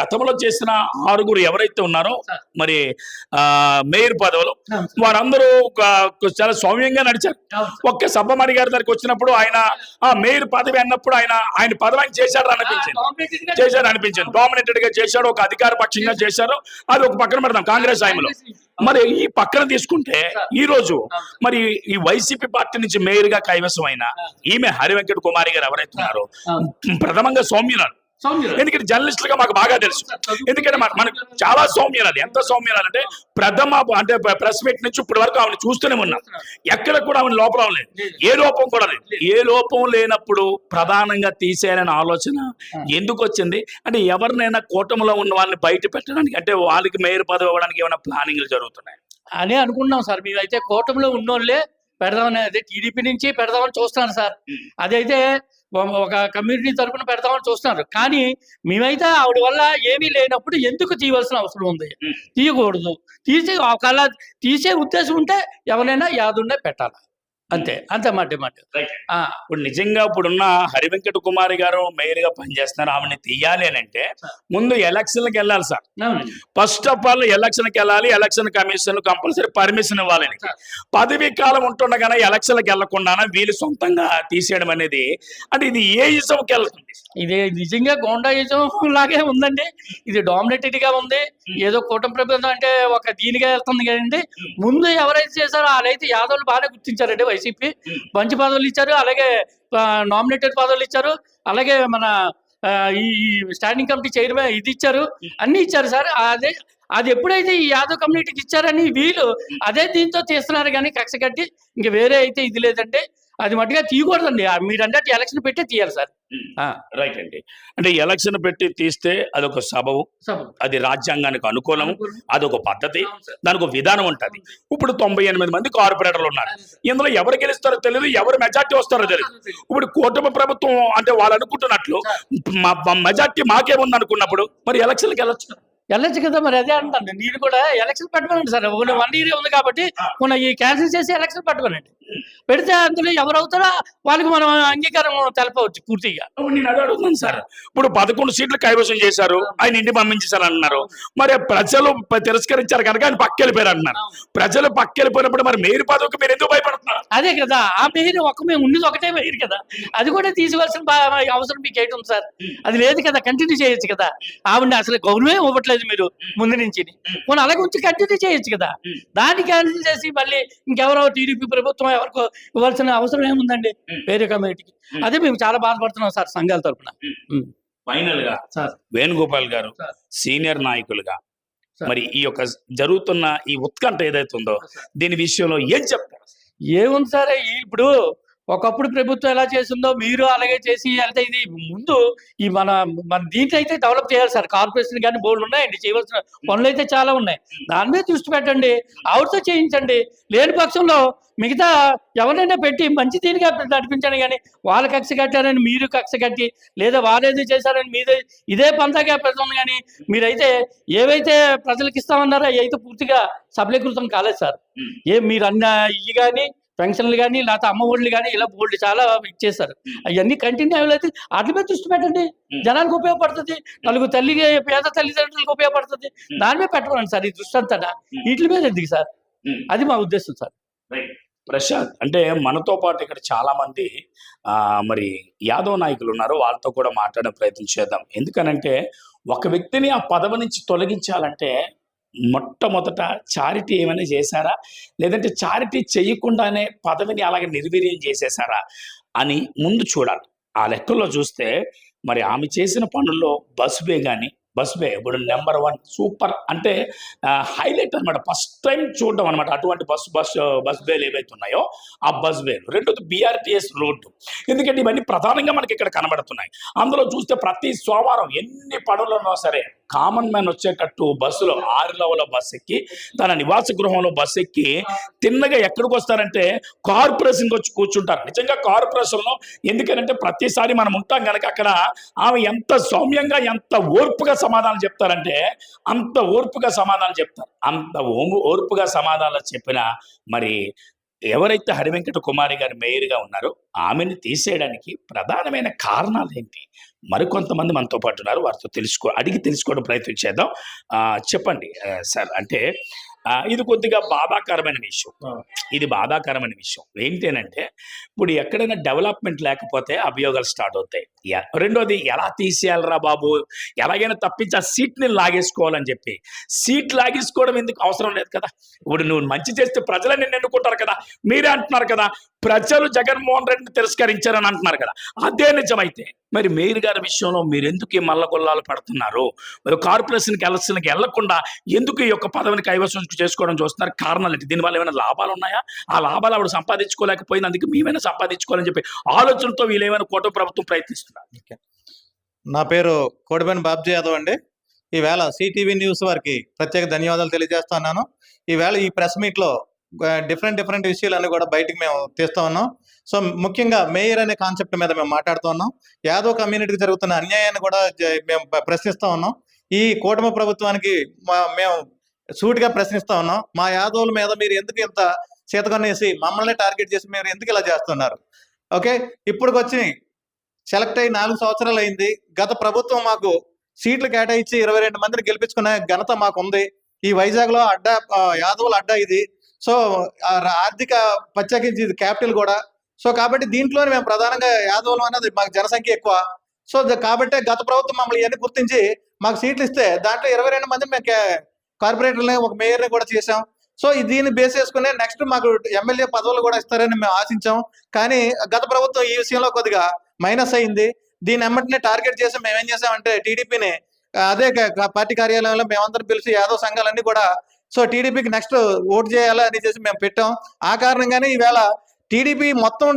గతంలో చేసిన ఆరుగురు ఎవరైతే ఉన్నారో. మరి ఆ మేయర్ పదవులు వారందరూ ఒక- చాలా సౌమ్యంగా నడిచారు. ఒక్క సబ్బమణి గారి దగ్గరికి వచ్చినప్పుడు ఆయన ఆ మేయర్ పదవి అన్నప్పుడు ఆయన ఆయన పదవి ఆయన చేశాడు అనిపించింది. చేశాడు అనిపించింది. డామినేటెడ్గా చేశాడు ఒక అధికార పక్షంగా చేశారు. అది ఒక పక్కన పెడదాం కాంగ్రెస్ టైంలో మరి ఈ పక్కన తీసుకుంటే ఈ రోజు మరి ఈ వైసీపీ పార్టీ నుంచి మేయర్గా కైవసం అయిన ఈమె హరివెంకట కుమారి గారు ఎవరైతే ఉన్నారో ప్రథమంగా సౌమ్యురాలు. ఎందుకంటే జర్నలిస్టులుగా మాకు బాగా తెలుసు. ఎందుకంటే మన- మనకు చాలా సౌమ్యరాలు. ఎంత సౌమ్యరాలు అంటే ప్రథమ అంటే ప్రెస్ మీట్ నుంచి ఇప్పటి వరకు ఆవిడ చూస్తూనే ఉన్నాం. ఎక్కడ కూడా ఆవిడ లోపం లేదు. ఏ లోపం కూడా లేదు. ఏ లోపం లేనప్పుడు ప్రధానంగా తీసేయాలనే ఆలోచన ఎందుకు వచ్చింది? అంటే ఎవరినైనా కూటమిలో ఉన్న వాళ్ళని బయట పెట్టడానికి అంటే వాళ్ళకి మేయర్ పదవి ఇవ్వడానికి ఏమైనా ప్లానింగ్లు జరుగుతున్నాయి? అని అనుకున్నాం సార్. మేమైతే కూటమిలో ఉన్నోళ్ళే పెడదామని అదే టీడీపీ నుంచి పెడదామని చూస్తున్నాను సార్. అదైతే ఒక- కమ్యూనిటీ తరపున పెడదామని చూస్తున్నారు. కానీ మేమైతే ఆవిడ వల్ల ఏమీ లేనప్పుడు ఎందుకు తీయవలసిన అవసరం ఉంది. తీయకూడదు. తీసే ఒకవేళ తీసే ఉద్దేశం ఉంటే ఎవరైనా యాదుండే పెట్టాలి? అంతే అంతే మాట మాట. ఇప్పుడు నిజంగా ఇప్పుడున్న హరివెంకట కుమారి గారు మేయర్గా పనిచేస్తున్నారు ఆమెని తీయాలి అని అంటే ముందు ఎలక్షన్లకు వెళ్ళాలి సార్. ఫస్ట్ ఆఫ్ ఆల్ ఎలక్షన్కి వెళ్ళాలి ఎలక్షన్ కమిషన్ కంపల్సరీ పర్మిషన్ ఇవ్వాలి ఆయనకి. పదవీ కాలం ఉంటుండగానే ఎలక్షన్లకు వెళ్ళకుండా వీళ్ళు సొంతంగా తీసేయడం అనేది అంటే ఇది ఏ ఇసంకి వెళ్తుంది? ఇది నిజంగా గోండాయిజం లాగే ఉందండి. ఇది డామినేటెడ్గా ఉంది. ఏదో కూటమి ప్రభుత్వం అంటే ఒక దీనిగా వెళ్తుంది కదండి. ముందు ఎవరైతే చేశారో వాళ్ళైతే యాదవులు బాగానే గుర్తించారండి వైసీపీ మంచి పదవులు ఇచ్చారు. అలాగే నామినేటెడ్ పదవులు ఇచ్చారు. అలాగే మన ఈ స్టాండింగ్ కమిటీ చైర్మన్ ఇది ఇచ్చారు. అన్ని ఇచ్చారు సార్. అదే అది ఎప్పుడైతే ఈ యాదవ్ కమ్యూనిటీకి ఇచ్చారని వీళ్ళు అదే దీంతో తీస్తున్నారు కానీ కక్ష కట్టి ఇంక వేరే అయితే ఇది లేదంటే అది మట్టుగా తీయకూడదండి. ఆ మీరు అంటే ఎలక్షన్ పెట్టే తీయాలి సార్. రైట్ అండి. అంటే ఎలక్షన్ పెట్టి తీస్తే అదొక సబవు అది రాజ్యాంగానికి అనుకూలము అదొక పద్ధతి అవును సార్. దానికి ఒక విధానం ఉంటది. ఇప్పుడు తొంభై ఎనిమిది మంది కార్పొరేటర్లు ఉన్నారు. ఇందులో ఎవరు గెలుస్తారో తెలియదు ఎవరు మెజార్టీ వస్తారో తెలియదు ఇప్పుడు కూటమి ప్రభుత్వం అంటే వాళ్ళు అనుకుంటున్నట్లు మెజార్టీ మాకేముంది అనుకున్నప్పుడు మరి ఎలక్షన్కి వెళ్ళొచ్చు. వెళ్ళొచ్చు కదా మరి అదే అంటాను నేను. కూడా ఎలక్షన్ పెట్టమనండి సార్. వన్ ఇయర్ ఉంది కాబట్టి ఈ క్యాన్సిల్ చేసి ఎలక్షన్ పెట్టమనండి. పెడితే అందులో ఎవరు అవుతారో వాళ్ళకి మనం అంగీకారం తెలపవచ్చు పూర్తిగా. నేను అదే అడుగుతున్నాను సార్. ఇప్పుడు పదకొండు సీట్లు కైవసం చేశారు ఆయన ఇంటి పంపించేశారు అన్నారు మరి ప్రజలు తిరస్కరించారు కనుక ఆయన పక్క వెళ్ళిపోయారు అంటున్నారు ప్రజలు పక్క వెళ్ళిపోయినప్పుడు మరి మేరు పదవికి మీరు ఎందుకు భయపడుతున్నారు? అదే కదా ఆ మెయిన్ ఒక మేము ఉన్నది ఒకటే మెయిన్ కదా. అది కూడా తీసుకోవాల్సిన అవసరం మీకు ఏంటి ఉంది సార్? అది లేదు కదా కంటిన్యూ చేయొచ్చు కదా. ఆవిడ అసలు గౌరవమే ఇవ్వట్లేదు మీరు ముందు నుంచి. పోనీ అలాగే ఉంచి కంటిన్యూ చేయొచ్చు కదా. దాన్ని క్యాన్సిల్ చేసి మళ్ళీ ఇంకెవరో టీడీపీ ప్రభుత్వం ఎవరికో ఇవ్వాల్సిన అవసరం ఏముందండి? వేరే కమ్యూనిటీకి. అదే మేము చాలా బాధపడుతున్నాం సార్ సంఘాల తరపున. ఉం. ఫైనల్గా వేణుగోపాల్ గారు. సీనియర్ నాయకులుగా. మరి ఈ యొక్క జరుగుతున్న ఈ ఉత్కంఠ ఏదైతే ఉందో దీని విషయంలో ఏం చెప్తారు? ఏముంది సార్? ఇప్పుడు ఒకప్పుడు ప్రభుత్వం ఎలా చేసిందో మీరు అలాగే చేసి వెళ్తే ఇది ముందు ఈ మన మన దీంట్లో అయితే డెవలప్ చేయాలి సార్. కార్పొరేషన్ కానీ బోర్డు ఉన్నాయండి చేయవలసిన పనులు అయితే చాలా ఉన్నాయి. దాని మీద దృష్టి పెట్టండి ఆవిడతో చేయించండి. లేని పక్షంలో మిగతా ఎవరైనా పెట్టి మంచి దీనిగా నడిపించండి కానీ వాళ్ళ కక్ష కట్టారని మీరు కక్ష కట్టి లేదా వాళ్ళేదో చేశారని మీదే ఇదే పంతాగా పెడుతుంది కానీ మీరైతే ఏవైతే ప్రజలకు ఇస్తామన్నారో అవి అయితే పూర్తిగా సబలీకృతం కాలేదు సార్. ఏ మీరు అన్న ఇవి కానీ పెన్షన్లు కానీ లేకపోతే అమ్మ ఒళ్ళు కానీ ఇలా బోల్డ్ చాలా ఇచ్చేస్తారు అవన్నీ కంటిన్యూ అవ్వలేదు వాటి మీద దృష్టి పెట్టండి. ఉం. జనానికి ఉపయోగపడుతుంది. నలుగురు తల్లి పేద తల్లిదండ్రులకు ఉపయోగపడుతుంది. దాని మీద పెట్టమనండి సార్ ఈ దృష్టి అంతా. వీటి మీద ఎందుకు సార్. అది మా ఉద్దేశం సార్. ప్రశాంత్ అంటే మనతో పాటు ఇక్కడ చాలా మంది ఆ మరి యాదవ్ నాయకులు ఉన్నారు. వాళ్ళతో కూడా మాట్లాడే ప్రయత్నం చేద్దాం. ఎందుకనంటే ఒక వ్యక్తిని ఆ పదవి నుంచి తొలగించాలంటే మొట్టమొదట చారిటీ ఏమైనా చేశారా? లేదంటే చారిటీ చేయకుండానే పదవిని అలాగే నిర్వీర్యం చేసేసారా అని ముందు చూడాలి. ఆ లెక్కల్లో చూస్తే మరి ఆమె చేసిన పనుల్లో బస్బే కానీ బస్బే ఇప్పుడు నెంబర్ వన్ సూపర్ అంటే హైలైట్ అనమాట ఫస్ట్ టైం చూడడం అనమాట అటువంటి బస్ బస్ బస్ బేలు ఏవైతే ఉన్నాయో ఆ బస్ బేలు రెండోది బీఆర్టీఎస్ రోడ్డు. ఎందుకంటే ఇవన్నీ ప్రధానంగా మనకి ఇక్కడ కనబడుతున్నాయి. అందులో చూస్తే ప్రతి సోమవారం ఎన్ని పనులు ఉన్నా సరే కామన్ మ్యాన్ వచ్చేటట్టు బస్సులో ఆరు లెవెల బస్ ఎక్కి తన నివాస గృహంలో బస్ ఎక్కి తిన్నగా ఎక్కడికి వస్తారంటే కార్పొరేషన్కి వచ్చి కూర్చుంటారు. నిజంగా కార్పొరేషన్లో ఎందుకంటే ప్రతిసారి మనం ఉంటాం కనుక అక్కడ ఆమె ఎంత సౌమ్యంగా ఎంత ఓర్పుగా సమాధానం చెప్తారంటే అంత ఓర్పుగా సమాధానం చెప్తారు. అంత ఓర్పుగా సమాధానాలు చెప్పిన మరి ఎవరైతే హరివెంకట కుమారి గారు మేయర్గా ఉన్నారో ఆమెను తీసేయడానికి ప్రధానమైన కారణాలు ఏంటి? మరికొంతమంది మనతో పాటు ఉన్నారు. వారితో తెలుసుకో అడిగి తెలుసుకోవడం ప్రయత్నం చేద్దాం. చెప్పండి. సార్ అంటే ఇది కొద్దిగా బాధాకరమైన విషయం. ఇది బాధాకరమైన విషయం. ఏంటంటే ఇప్పుడు ఎక్కడైనా డెవలప్మెంట్ లేకపోతే అభియోగాలు స్టార్ట్ అవుతాయి. రెండోది ఎలా తీసేయాలరా బాబు? ఎలాగైనా తప్పించి ఆ సీట్ని లాగేసుకోవాలని చెప్పి. సీట్ లాగేసుకోవడం ఎందుకు అవసరం లేదు కదా? ఇప్పుడు నువ్వు మంచి చేస్తే ప్రజలే నిన్ను ఎన్నుకుంటారు కదా? మీరే అంటున్నారు కదా? ప్రజలు జగన్మోహన్ రెడ్డిని తిరస్కరించారని అంటున్నారు కదా? అదే నిజమైతే మరి మేయర్ గారి విషయంలో మీరు ఎందుకు ఈ మల్లగొల్లాలు పడుతున్నారు? మరి కార్పొరేషన్కి ఎలక్షన్కి వెళ్ళకుండా ఎందుకు ఈ యొక్క పదవిని కైవసం చేసుకోవడం చూస్తున్నారు. కారణాలు ఏంటి? దీనివల్ల ఏమైనా లాభాలు ఉన్నాయా? ఆ లాభాలు ఆవిడ సంపాదించుకోలేకపోయినందుకు మేమైనా సంపాదించుకోవాలని చెప్పి ఆలోచనతో వీళ్ళు ఏమైనా కూటమి ప్రభుత్వం ప్రయత్నిస్తున్నారు నా పేరు కోడిబెన్ బాబ్జీ యాదవ్ అండి. ఈవేళ సిటీవీ న్యూస్ వారికి ప్రత్యేక ధన్యవాదాలు తెలియజేస్తున్నాను ఈవేళ ఈ ప్రెస్ మీట్లో డిఫరెంట్ డిఫరెంట్ విషయాలన్నీ కూడా బయటికి మేము తీస్తా ఉన్నాం. సో ముఖ్యంగా మేయర్ అనే కాన్సెప్ట్ మీద మేము మాట్లాడుతూ ఉన్నాం. యాదవ్ కమ్యూనిటీకి జరుగుతున్న అన్యాయాన్ని కూడా మేము ప్రశ్నిస్తూ ఉన్నాం. ఈ కూటమి ప్రభుత్వానికి మా- మేము సూటిగా ప్రశ్నిస్తా ఉన్నాం. మా యాదవుల మీద మీరు ఎందుకు ఇంత చేతకొనేసి మమ్మల్ని టార్గెట్ చేసి మీరు ఎందుకు ఇలా చేస్తున్నారు? ఓకే? ఇప్పటికొచ్చి సెలెక్ట్ అయ్యి నాలుగు సంవత్సరాలు అయింది. గత ప్రభుత్వం మాకు సీట్లు కేటాయించి ఇరవై రెండు మందిని గెలిపించుకునే ఘనత మాకుంది. ఈ వైజాగ్లో అడ్డా యాదవులు యాదవుల అడ్డా ఇది. సో ఆర్థిక ప్రత్యేకించి ఇది క్యాపిటల్ కూడా. సో కాబట్టి దీంట్లోనే మేము ప్రధానంగా యాదవులు అనేది మాకు జనసంఖ్య ఎక్కువ. సో కాబట్టి గత ప్రభుత్వం మమ్మల్ని ఇవన్నీ గుర్తించి మాకు సీట్లు ఇస్తే దాంట్లో ఇరవై రెండు మంది మేము కార్పొరేటర్ని ఒక మేయర్ని కూడా చేసాం సో ఈ దీన్ని బేస్ చేసుకునే నెక్స్ట్ మాకు ఎమ్మెల్యే పదవులు కూడా ఇస్తారని మేము ఆశించాం. కానీ గత ప్రభుత్వం ఈ విషయంలో కొద్దిగా మైనస్ అయింది. దీని ఎమ్మటినే టార్గెట్ చేసి మేమేం చేసామంటే టీడీపీని అదే పార్టీ కార్యాలయంలో మేమందరం పిలిచి యాదవ్ సంఘాలన్నీ కూడా సో టీడీపీకి నెక్స్ట్ ఓటు చేయాలా అని చేసి మేము పెట్టాం. ఆ కారణంగానే ఈవేళ టీడీపీ మొత్తం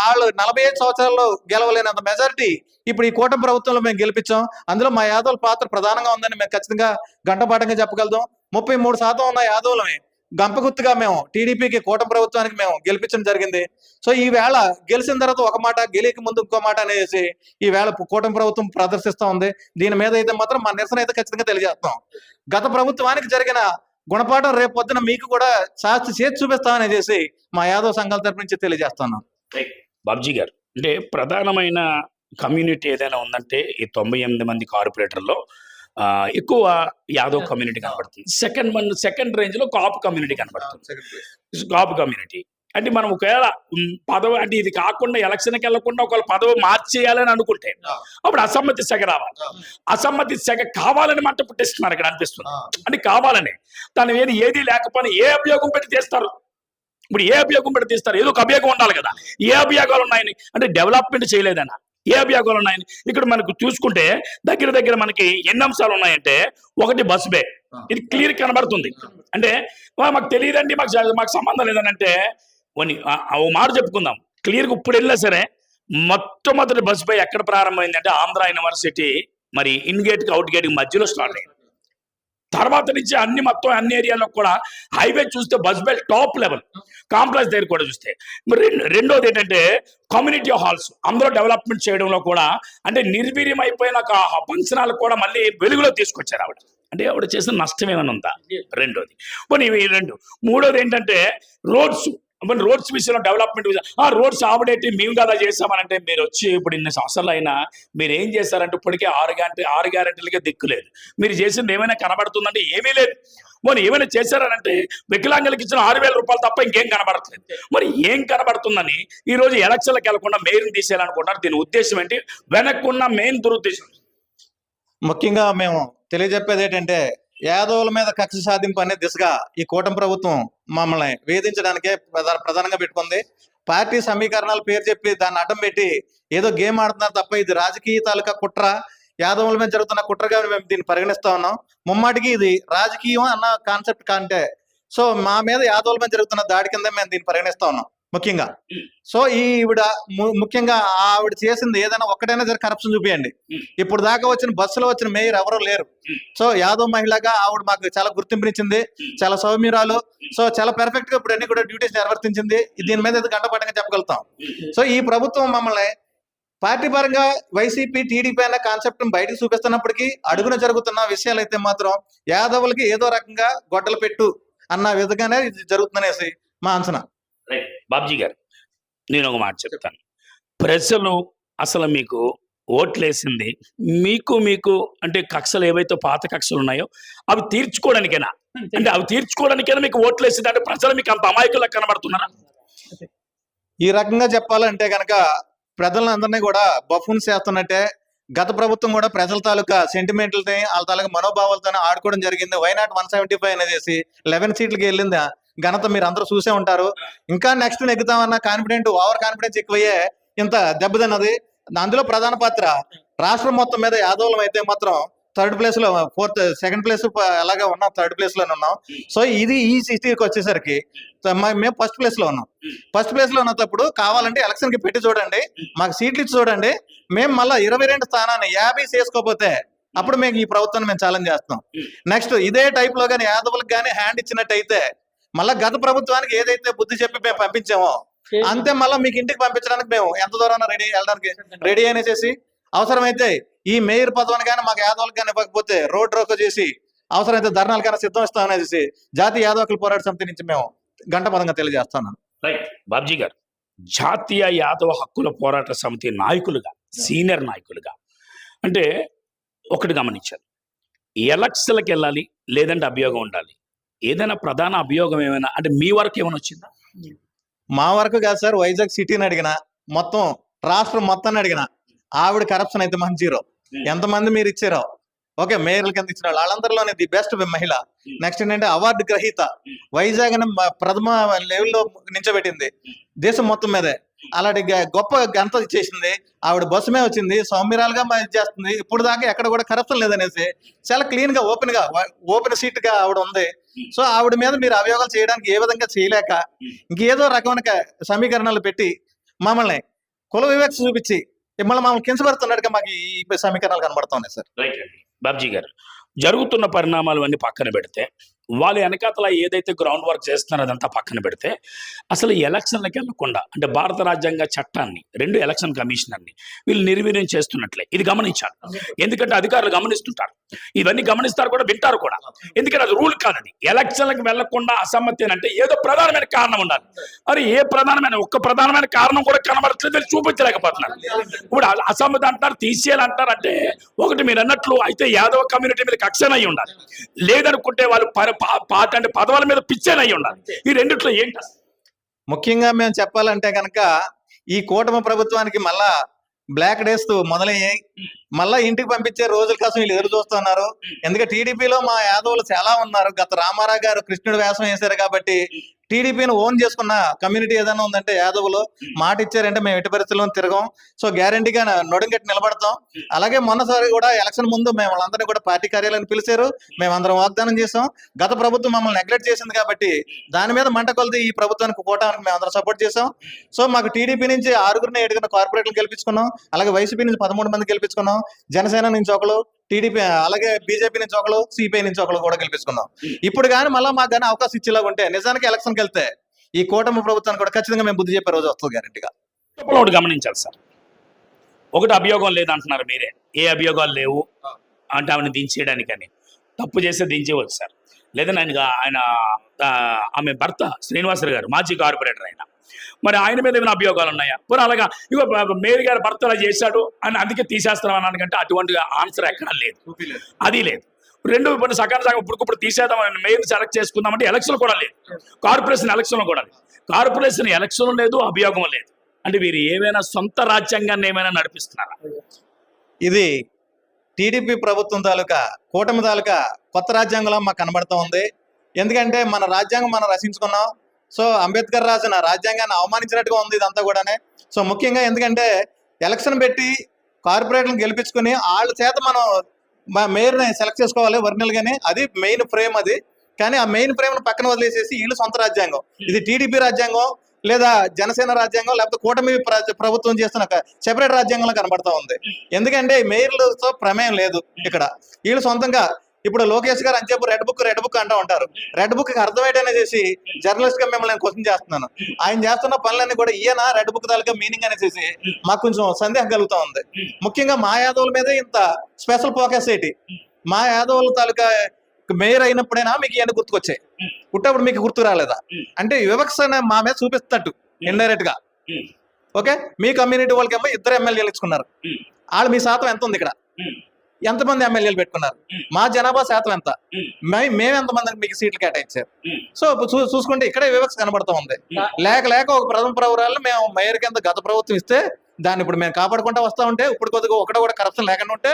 వాళ్ళు నలభై ఐదు సంవత్సరాల్లో గెలవలేనంత మెజారిటీ ఇప్పుడు ఈ కూటమి ప్రభుత్వంలో మేము గెలిపించాం. అందులో మా యాదవుల పాత్ర ప్రధానంగా ఉందని మేము ఖచ్చితంగా గంటపాఠంగా చెప్పగలుగుతాం. ముప్పై మూడు శాతం ఉన్న యాదవులమే గంపగుత్తుగా మేము టీడీపీకి కూటమి ప్రభుత్వానికి మేము గెలిపించడం జరిగింది. సో ఈ వేళ గెలిచిన తర్వాత ఒక మాట గెలిక ముందు ఇంకో మాట అనేసి ఈ వేళ కూటమి ప్రభుత్వం ప్రదర్శిస్తూ ఉంది. దీని మీద అయితే మాత్రం మా నిరసన అయితే ఖచ్చితంగా తెలియజేస్తాం. గత ప్రభుత్వానికి జరిగిన గుణపాఠం రేపు పొద్దున మీకు కూడా శాస్త్రి చేతి చూపిస్తామని చేసి మా యాదవ్ సంఘాల తరపు నుంచి తెలియజేస్తున్నాం బాబ్జీ గారు అంటే ప్రధానమైన కమ్యూనిటీ ఏదైనా ఉందంటే ఈ తొంభై ఎనిమిది మంది కార్పొరేటర్లో ఆ, ఎక్కువ యాదవ్ కమ్యూనిటీ కనబడుతుంది. సెకండ్ వన్ సెకండ్ రేంజ్లో కాపు కమ్యూనిటీ కనబడుతుంది. కాపు కమ్యూనిటీ అంటే మనం ఒకవేళ పదవి అంటే ఇది కాకుండా ఎలక్షన్కి వెళ్ళకుండా ఒకవేళ పదవి మార్చేయాలని అనుకుంటే అప్పుడు అసమ్మతి సెగ రావాలి. అసమ్మతి సెగ కావాలని మంట పుట్టిస్తున్నారు ఇక్కడ అనిపిస్తుంది. అంటే కావాలని. దాని ఏది ఏది లేకపోయినా ఏ అభియోగం పెట్టి తీస్తారు? ఇప్పుడు ఏ అభియోగం పెట్టి తీస్తారు? ఏదో ఒక అభియోగం ఉండాలి కదా. ఏ అభియోగాలు ఉన్నాయని? అంటే డెవలప్మెంట్ చేయలేదన్న. ఏ అభియోగాలు ఉన్నాయని? ఇక్కడ మనకు చూసుకుంటే దగ్గర దగ్గర మనకి ఎన్ని అంశాలు ఉన్నాయంటే ఒకటి బస్ బే ఇది క్లియర్ కనబడుతుంది. అంటే "వా, మాకు తెలియదండి మాకు మాకు సంబంధం లేదని అంటే ఆ ఓ మాట చెప్పుకుందాం. క్లియర్గా ఇప్పుడు వెళ్ళినా సరే మొట్టమొదటి బస్ బై ఎక్కడ ప్రారంభమైంది అంటే ఆంధ్ర యూనివర్సిటీ మరి ఇన్ గేట్కి అవుట్ గేట్కి మధ్యలో స్టార్ట్ అయింది. తర్వాత నుంచి అన్ని మొత్తం అన్ని ఏరియాలో కూడా హైవే చూస్తే bus bell top level complex దగ్గర కూడా చూస్తే. మరి రెండోది ఏంటంటే కమ్యూనిటీ హాల్స్ అందులో డెవలప్మెంట్ చేయడంలో కూడా అంటే నిర్వీర్యం అయిపోయిన ఒక ఫంక్షనాలు కూడా మళ్ళీ వెలుగులో తీసుకొచ్చారు ఆవిడ. అంటే ఆవిడ చేసిన నష్టం ఏమైనా ఉందా? రెండోది. పోనీ ఇవి రెండు. మూడోది ఏంటంటే రోడ్స్ మన రోడ్స్ విషయంలో డెవలప్మెంట్ విషయం ఆ రోడ్స్ ఆవిడేంటి మేము కదా చేసామనంటే మీరు వచ్చి ఇప్పుడు ఇన్ని సంవత్సరాలు అయినా మీరు ఏం చేశారంటే ఇప్పటికే ఆరు గంట ఆరు గ్యారెంటీలకే దిక్కు లేదు. మీరు చేసింది ఏమైనా కనబడుతుందంటే ఏమీ లేదు. మరి ఏమైనా చేశారనంటే వికలాంగులకు ఇచ్చిన ఆరు వేల రూపాయలు తప్ప ఇంకేం కనబడట్లేదు. మరి ఏం కనబడుతుందని ఈ రోజు ఎలక్షన్లకు వెళ్ళకుండా మేయర్ని తీసేయాలనుకుంటున్నారు. దీని ఉద్దేశం ఏంటి? వెనక్కున్న మెయిన్ దురుద్దేశం. ముఖ్యంగా మేము తెలియజెప్పేది ఏంటంటే యాదవుల మీద కక్ష సాధింపు అనే దిశగా ఈ కూటమి ప్రభుత్వం మమ్మల్ని వేధించడానికే ప్రధాన ప్రధానంగా పెట్టుకుంది. పార్టీ సమీకరణాల పేరు చెప్పి దాన్ని అడ్డం పెట్టి ఏదో గేమ్ ఆడుతున్నారు తప్ప ఇది రాజకీయ తాలూకా కుట్ర. యాదవుల మీద జరుగుతున్న కుట్రగా మేము దీన్ని పరిగణిస్తా ఉన్నాం. ముమ్మాటికి ఇది రాజకీయం అన్న కాన్సెప్ట్ కంటే. సో మా మీద యాదవుల మీద జరుగుతున్న దాడి కింద మేము దీన్ని పరిగణిస్తా ఉన్నాం. ముఖ్యంగా. సో ఈవిడ ము- ముఖ్యంగా ఆవిడ చేసింది ఏదైనా ఒక్కటైనా సరే కరప్షన్ చూపియండి. ఇప్పుడు దాకా వచ్చిన బస్సులో వచ్చిన మేయర్ ఎవరు లేరు. సో యాదవ్ మహిళగా ఆవిడ మాకు చాలా గుర్తింపునిచ్చింది. చాలా సౌమ్యురాలు. సో చాలా పెర్ఫెక్ట్గా ఇప్పుడు అన్ని కూడా డ్యూటీస్ నిర్వర్తించింది. దీని మీద అయితే గంటపట్టంగా చెప్పగలుగుతాం. సో ఈ ప్రభుత్వం మమ్మల్ని పార్టీ పరంగా వైసీపీ టీడీపీ అనే కాన్సెప్ట్ బయటకు చూపిస్తున్నప్పటికీ అడుగున జరుగుతున్న విషయాలు అయితే మాత్రం యాదవులకి ఏదో రకంగా గొడ్డలు పెట్టు అన్న విధంగానే ఇది జరుగుతుందనేసి మా అంచనా. బాబ్జీ గారు నేను ఒక మాట చెప్తాను. ప్రజలు అసలు మీకు ఓట్లేసింది మీకు మీకు అంటే కక్షలు ఏవైతే పాత కక్షలు ఉన్నాయో అవి తీర్చుకోవడానికేనా? అంటే అవి తీర్చుకోవడానికైనా మీకు ఓట్లేసింది? అంటే ప్రజలు మీకు అంత అమాయకులు కనబడుతున్నారా? ఈ రకంగా చెప్పాలంటే గనక ప్రజలందరినీ కూడా బఫూన్స్ చేస్తున్నట్టే గత ప్రభుత్వం కూడా ప్రజల తాలూకా సెంటిమెంట్లతో వాళ్ళ తాలూకా మనోభావాలతో ఆడుకోవడం జరిగింది. Why not one seventy five అనేది లెవెన్ సీట్లకి వెళ్ళిందా? ఘనత మీరు అందరూ చూసే ఉంటారు. ఇంకా నెక్స్ట్ నెగ్గుతామన్న కాన్ఫిడెంట్ ఓవర్ కాన్ఫిడెన్స్ ఎక్కువయ్యే ఇంత దెబ్బతిన్నది. అందులో ప్రధాన పాత్ర రాష్ట్రం మొత్తం మీద యాదవులం అయితే మాత్రం థర్డ్ ప్లేస్లో ఫోర్త్ సెకండ్ ప్లేస్ అలాగే ఉన్నాం థర్డ్ ప్లేస్లోనే ఉన్నాం. సో ఇది ఈ సిటీకి వచ్చేసరికి మేము ఫస్ట్ ప్లేస్లో ఉన్నాం. ఫస్ట్ ప్లేస్లో ఉన్నప్పుడు కావాలంటే ఎలక్షన్కి పెట్టి చూడండి. మాకు సీట్లు ఇచ్చి చూడండి. మేము మళ్ళీ ఇరవై రెండు స్థానాన్ని యాభై చేసుకోకపోతే అప్పుడు మేము ఈ ప్రభుత్వాన్ని మేము ఛాలెంజ్ చేస్తాం. నెక్స్ట్ ఇదే టైప్లో కానీ యాదవులకు కానీ హ్యాండ్ ఇచ్చినట్టయితే మళ్ళా గత ప్రభుత్వానికి ఏదైతే బుద్ధి చెప్పి మేము పంపించామో అంతే మళ్ళీ మీకు ఇంటికి పంపించడానికి మేము ఎంత దూరం రెడీ వెళ్ళడానికి రెడీ అనేసి అవసరమైతే ఈ మేయర్ పదవిని కానీ మాకు యాదవులకు కానీ ఇవ్వకపోతే రోడ్ రోకో చేసి అవసరమైతే ధర్నాలు కానీ సిద్ధం ఇస్తామనేసి జాతీయ యాదవకుల పోరాట సమితి నుంచి మేము గంటపదంగా తెలియజేస్తున్నాను రైట్ బాబ్జీ గారు జాతీయ యాదవ హక్కుల పోరాట సమితి నాయకులుగా సీనియర్ నాయకులుగా అంటే ఒకటి గమనించారు ఎలక్షన్లకు వెళ్ళాలి లేదంటే అభియోగం ఉండాలి. ఏదైనా ప్రధాన అభియోగం ఏమైనా అంటే మీ వరకు ఏమైనా వచ్చిందా? మా వరకు కాదు సార్ వైజాగ్ సిటీని అడిగిన మొత్తం రాష్ట్రం మొత్తాన్ని అడిగిన ఆవిడ కరప్షన్ అయితే మంచి జీరో. ఎంతమంది మీరు ఇచ్చారో. ఓకే మేయర్ల కింద ఇచ్చిన వాళ్ళు. వాళ్ళందరిలోనే ది బెస్ట్ మహిళ. నెక్స్ట్ ఏంటంటే అవార్డు గ్రహీత. వైజాగ్ అని ప్రథమ లెవెల్లో నించోబెట్టింది. దేశం మొత్తం మీదే. అలాంటి గొప్ప గంత చేసింది. ఆవిడ బస్సు మీద వచ్చింది. సౌమ్యరాలుగా చేస్తుంది. ఇప్పుడు దాకా ఎక్కడ కూడా కరప్షన్ లేదనేసి చాలా క్లీన్గా ఓపెన్గా ఓపెన్ సీట్గా ఆవిడ ఉంది. సో ఆవిడ మీద మీరు అభియోగాలు చేయడానికి ఏ విధంగా చేయలేక ఇంకేదో రకమైన సమీకరణలు సమీకరణాలు పెట్టి మమ్మల్ని కుల వివేక్ష చూపించి మిమ్మల్ని మమ్మల్ని కించబడుతున్నట్టుగా మాకు ఈ సమీకరణాలు కనబడుతున్నాయి సార్. రైట్ బాబ్జీ గారు జరుగుతున్న పరిణామాలు అన్ని పక్కన పెడితే వాళ్ళు వెనకాతల ఏదైతే గ్రౌండ్ వర్క్ చేస్తున్నారో అదంతా పక్కన పెడితే అసలు ఎలక్షన్లకు వెళ్ళకుండా అంటే భారత రాజ్యాంగ చట్టాన్ని రెండు ఎలక్షన్ కమిషనర్ని వీళ్ళు నిర్వీర్యం చేస్తున్నట్లే. ఇది గమనించాలి. ఎందుకంటే అధికారులు గమనిస్తుంటారు. ఇవన్నీ గమనిస్తారు కూడా వింటారు కూడా. ఎందుకంటే అది రూల్ కాదది. ఎలక్షన్లకు వెళ్ళకుండా అసమ్మతి అని అంటే ఏదో ప్రధానమైన కారణం ఉండాలి. మరి ఏ ప్రధానమైన ఒక్క ప్రధానమైన కారణం కూడా కనబడట్లేదు వీళ్ళు చూపించలేకపోతున్నారు. ఇప్పుడు అసమ్మతి అంటారు తీసేయాలి అంటారు అంటే ఒకటి మీరు అన్నట్లు అయితే యాదవ కమ్యూనిటీ మీద కక్షణ అయి ఉండాలి. లేదనుకుంటే వాళ్ళు పాట అంటే పదవుల మీద పిచ్చేన అయి ఉండాలి. ఈ రెండిట్లో ఏంటి? ముఖ్యంగా మేము చెప్పాలంటే కనుక ఈ కూటమి ప్రభుత్వానికి మళ్ళా బ్లాక్ డేస్ మొదలయ్యాయి. మళ్ళా ఇంటికి పంపించే రోజుల కోసం వీళ్ళు ఎదురు చూస్తున్నారు. ఎందుకంటే టీడీపీలో మా యాదవులు చాలా ఉన్నారు. గత రామారావు గారు కృష్ణుడు వేషం వేశారు కాబట్టి టీడీపీని ఓన్ చేసుకున్న కమ్యూనిటీ ఏదైనా ఉందంటే యాదవులు మాట ఇచ్చారంటే మేము ఎట్టి పరిస్థితుల్లో తిరగం. సో గ్యారంటీగా నొడంగట్టి నిలబడతాం. అలాగే మొన్నసారి కూడా ఎలక్షన్ ముందు మేము వాళ్ళందరినీ కూడా పార్టీ కార్యాలయాన్ని పిలిచారు. మేము అందరం వాగ్దానం చేసాం గత ప్రభుత్వం మమ్మల్ని నెగ్లెక్ట్ చేసింది కాబట్టి దాని మీద మంట కొలిది ఈ ప్రభుత్వానికి కూటానికి మేము అందరం సపోర్ట్ చేసాం సో మాకు టీడీపీ నుంచి ఆరుగురిని ఏడుగురిని కార్పొరేట్లు గెలిపించుకున్నాం. అలాగే వైసీపీ నుంచి పదమూడు మంది గెలిపించుకున్నాం. జనసేన నుంచి ఒకరు టీడీపీ అలాగే బీజేపీ నుంచి ఒకరు సిపిఐ నుంచి ఒకరు కూడా గెలిపించుకుందాం ఇప్పుడు కానీ మళ్ళీ మాకు కానీ అవకాశం ఇచ్చేలాగా ఉంటే నిజానికి ఎలక్షన్కి వెళ్తే ఈ కూటమి ప్రభుత్వానికి కూడా ఖచ్చితంగా మేము బుద్ధి చెప్పే రోజు వస్తుంది గ్యారెంటీగా. ఒకటి గమనించాలి సార్. ఒకటి అభియోగం లేదంటున్నారు మీరే. ఏ అభియోగాలు లేవు అంటే ఆమెను దించేయడానికని. తప్పు చేస్తే దించేవచ్చు సార్. లేదని ఆయన ఆయన ఆమె భర్త శ్రీనివాసరావు గారు మాజీ కార్పొరేటర్ ఆయన. మరి ఆయన మీద ఏమైనా అభియోగాలు ఉన్నాయా? పోనీ అలాగా ఇగో మేరీ గారు భర్త అలా చేశాడు అని అందుకే తీసేస్తాం అన్నానికంటే అటువంటి ఆన్సర్ ఎక్కడా లేదు. అది లేదు. రెండు ఇప్పుడు సకాల సగం ఇప్పుడు ఇప్పుడు తీసేద్దాం మెయిన్ సెలెక్ట్ చేసుకుందామంటే ఎలక్షన్ కూడా లేదు. కార్పొరేషన్ ఎలక్షన్ కూడా లేదు. కార్పొరేషన్ ఎలక్షన్ లేదు అభియోగం లేదు. అంటే వీరు ఏమైనా సొంత రాజ్యాంగాన్ని ఏమైనా నడిపిస్తున్నారా? ఇది టీడీపీ ప్రభుత్వం తాలూకా కూటమి తాలూకా కొత్త రాజ్యాంగంలో మాకు కనబడుతూ ఉంది. ఎందుకంటే మన రాజ్యాంగం మనం రచించుకున్నాం. సో అంబేద్కర్ రాసిన రాజ్యాంగాన్ని అవమానించినట్టుగా ఉంది ఇదంతా కూడానే. సో ముఖ్యంగా ఎందుకంటే ఎలక్షన్ పెట్టి కార్పొరేట్లను గెలిపించుకుని వాళ్ళ చేత మనం మేయర్ని సెలెక్ట్ చేసుకోవాలి వర్నల్ కానీ అది మెయిన్ ఫ్రేమ్ అది. కానీ ఆ మెయిన్ ఫ్రేమ్ పక్కన వదిలేసేసి వీళ్ళు సొంత రాజ్యాంగం. ఇది టీడీపీ రాజ్యాంగం లేదా జనసేన రాజ్యాంగం లేకపోతే కూటమి ప్రభుత్వం చేస్తున్న ఒక సెపరేట్ రాజ్యాంగంలో కనబడతా ఉంది. ఎందుకంటే మేయర్లతో ప్రమేయం లేదు ఇక్కడ. వీళ్ళు సొంతంగా ఇప్పుడు లోకేష్ గారు అంచేపు రెడ్ బుక్ రెడ్ బుక్ అంటూ ఉంటారు. రెడ్ బుక్కి అర్థమయ్యేటనే చేసి జర్నలిస్ట్గా మిమ్మల్ని నేను క్వశ్చన్ చేస్తున్నాను. ఆయన చేస్తున్న పనులన్నీ కూడా ఈయన రెడ్ బుక్ తాలూకా మీనింగ్ అనేసి మాకు కొంచెం సందేహం కలుగుతూ ఉంది. ముఖ్యంగా మా యాదవుల మీదే ఇంత స్పెషల్ ఫోకస్ ఏంటి? మా యాదవుల తాలూకా మేయర్ అయినప్పుడైనా మీకు ఇవన్నీ గుర్తుకొచ్చాయి? పుట్టప్పుడు మీకు గుర్తు రాలేదా? అంటే వివక్ష మా మీద చూపిస్తట్టు ఇండైరెక్ట్గా. ఓకే? మీ కమ్యూనిటీ వాళ్ళకేమో ఇద్దరు ఎమ్మెల్యేలు ఇచ్చుకున్నారు. వాళ్ళు మీ శాతం ఎంత ఉంది ఇక్కడ? ఎంతమంది ఎమ్మెల్యేలు పెట్టుకున్నారు. మా జనాభా శాతం ఎంత మేము ఎంతమందికి మీకు సీట్లు కేటాయించారు. సో చూసుకుంటే ఇక్కడే వివక్ష కనబడుతూ ఉంది. లేక లేక ఒక ప్రథమ ప్రభుత్వాలను మేము మేయర్ కింద గత ప్రభుత్వం ఇస్తే దాన్ని ఇప్పుడు మేము కాపాడుకుంటా వస్తా ఉంటే ఇప్పుడు కొద్దిగా ఒకటి కూడా కరప్షన్ లేకుండా ఉంటే.